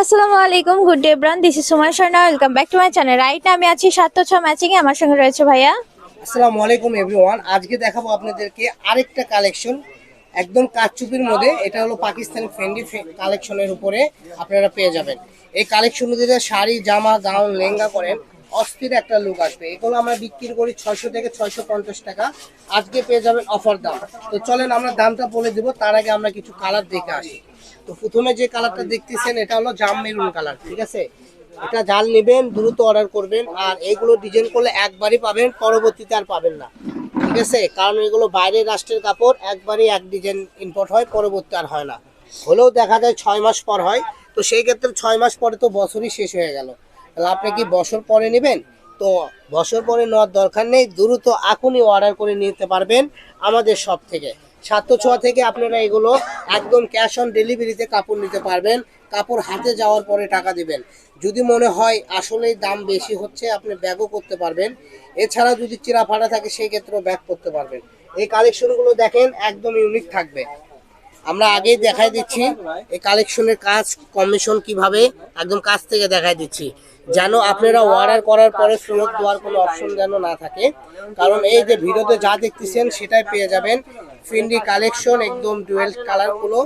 আসসালামু আলাইকুম, good day bran this is Sumar Sharma welcome back to my channel right আমি আছি সাতটা ছ ম্যাচিং এ, আমার সঙ্গে রয়েছে ভাইয়া। আসসালামু আলাইকুম এভরিওয়ান, আজকে দেখাবো আপনাদেরকে আরেকটা কালেকশন একদম কাচচুপির মধ্যে, এটা হলো পাকিস্তানি ফ্রেন্ডলি কালেকশনের উপরে আপনারা পেয়ে যাবেন। এই কালেকশন যদি শাড়ি, জামা গাউন লেহেঙ্গা করেন অস্থির একটা লুক আসবে। এগুলো আমরা বিক্রি করি ছয়শো থেকে ছয়শো পঞ্চাশ টাকা। আজকে পেয়ে যাবেন অফার দাম। তো চলেন আমরা দামটা বলে দেবো, তার আগে আমরা কিছু কালার দেখে আসি। তো প্রথমে যে কালারটা দেখতেছেন, এটা হলো জাম মেরুন কালার ঠিক আছে? এটা জাল নেবেন, দ্রুত অর্ডার করবেন, আর এইগুলো ডিজাইন করলে একবারই পাবেন, পরবর্তীতে আর পাবেন না। ঠিক আছে? কারণ এগুলো বাইরের রাষ্ট্রের কাপড়, একবারই এক ডিজাইন ইম্পোর্ট হয়, পরবর্তী আর হয় না। হলেও দেখা যায় ছয় মাস পর হয়। তো সেই ক্ষেত্রে ছয় মাস পরে তো বছরই শেষ হয়ে গেল। তাহলে আপনি কি বছর পরে নেবেন? তো বছর পরে নেওয়ার দরকার নেই, দ্রুত এখনই অর্ডার করে নিতে পারবেন আমাদের সব থেকে। সাতশো ছোঁয়া থেকে আপনারা এগুলো একদম ক্যাশ অন ডেলিভারিতে কাপড় নিতে পারবেন, কাপড় হাতে যাওয়ার পরে টাকা দিবেন। যদি মনে হয় আসলেই দাম বেশি হচ্ছে, আপনি ব্যাগও করতে পারবেন। এছাড়া যদি চিরা ফাটা থাকে, সেই ক্ষেত্রেও ব্যাগ করতে পারবেন। এই কালেকশনগুলো দেখেন, একদম ইউনিক থাকবে। আমরা আগে দেখাই দিচ্ছি এই কালেকশনের কাজ কমিশন কীভাবে একদম কাজ থেকে দেখাই দিচ্ছি। যেন আপনারা অর্ডার করার পরে ফেরত দেওয়ার কোনো অপশন যেন না থাকে। কারণ এই যে ভিডিওতে যা দেখতেছেন সেটাই পেয়ে যাবেন। ফিন্ডি কালেকশন একদম ডুয়েল কালারগুলো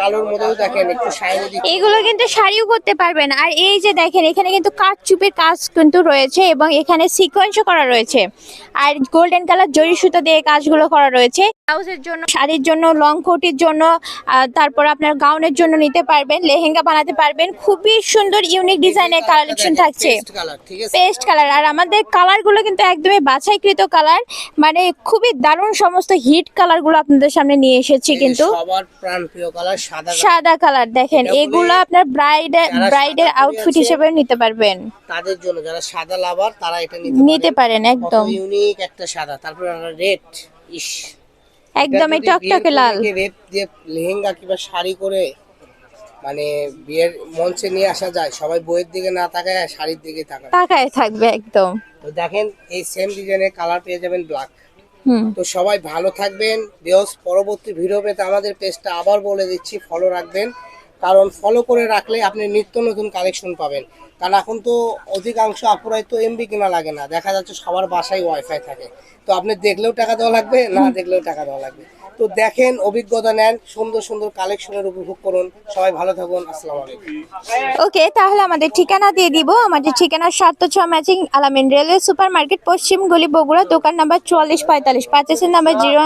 কালোর মধ্যেও দেখেন একটু শাইনি এইগুলো কিন্তু শাড়িও করতে পারবেন। আর এই যে দেখেন এখানে কিন্তু কাঠ চুপের কাজ কিন্তু রয়েছে এবং এখানে সিকোয়েন্সও করা রয়েছে। আর গোল্ডেন কালার জরি সুতো দিয়ে কাজগুলো করা রয়েছে। ব্লাউজের জন্য শাড়ির জন্য লং কোটির জন্য তারপর আপনার গাউনের জন্য নিতে পারবেন লেহেঙ্গা বানাতে পারবেন। খুবই সুন্দর ইউনিক ডিজাইনের কালেকশন থাকছে। পেস্ট কালার আর আমাদের কালারগুলো কিন্তু একদমই বাছাইকৃত কালার মানে খুবই দারুণ সমস্ত হিট কালারগুলো আপনাদের সামনে নিয়ে এসেছি কিন্তু সবার প্রাণ কালার সাদা সাদা কালার দেখেন এগুলো আপনার ব্রাইড ব্রাইডের আউটফিট হিসেবে নিতে পারবেন। তাদের জন্য যারা সাদা লাভার তারা এটা নিতে পারেন একদম। ইউনিক একটা সাদা। তারপরে রেড ইস। একদমই টকটকে লাল। রেড দিয়ে লেহেঙ্গা কিংবা শাড়ি করে মানে বিয়ের মঞ্চে নিয়ে আসা যায় সবাই বইয়ের দিকে না তাকায় শাড়ির দিকে তাকায়। তাকায় থাকবে একদম। তো দেখেন এই সেম ডিজাইনের কালার পেয়ে যাবেন ব্ল্যাক তো সবাই ভালো থাকবেন। বেহস পরবর্তী ভিডিও পেতে আমাদের পেজটা আবার বলে দিচ্ছি ফলো রাখবেন। কারণ ফলো করে রাখলে আপনি নিত্য নতুন কালেকশন পাবেন। কারণ এখন তো অধিকাংশ আপুরাই তো এমবি কিনা লাগে না। দেখা যাচ্ছে সবার বাসায় ওয়াইফাই থাকে। তো আপনি দেখলেও টাকা দেওয়া লাগবে না দেখলেও টাকা দেওয়া লাগবে। তো দেখেন, অভিজ্ঞতা নেন, সুন্দর সুন্দর কালেকশনের উপভোগ করুন। সবাই ভালো থাকুন, আসসালাম ওকে, তাহলে আমাদের ঠিকানা দিয়ে দিব। আমাদের ঠিকানা সাত ছ ম্যাচিং আলামিন রেলওয়ে সুপার মার্কেট পশ্চিম গলি বগুড়া, দোকান নাম্বার চুয়াল্লিশ পঁয়তাল্লিশ পাঁচের নাম্বার জিরো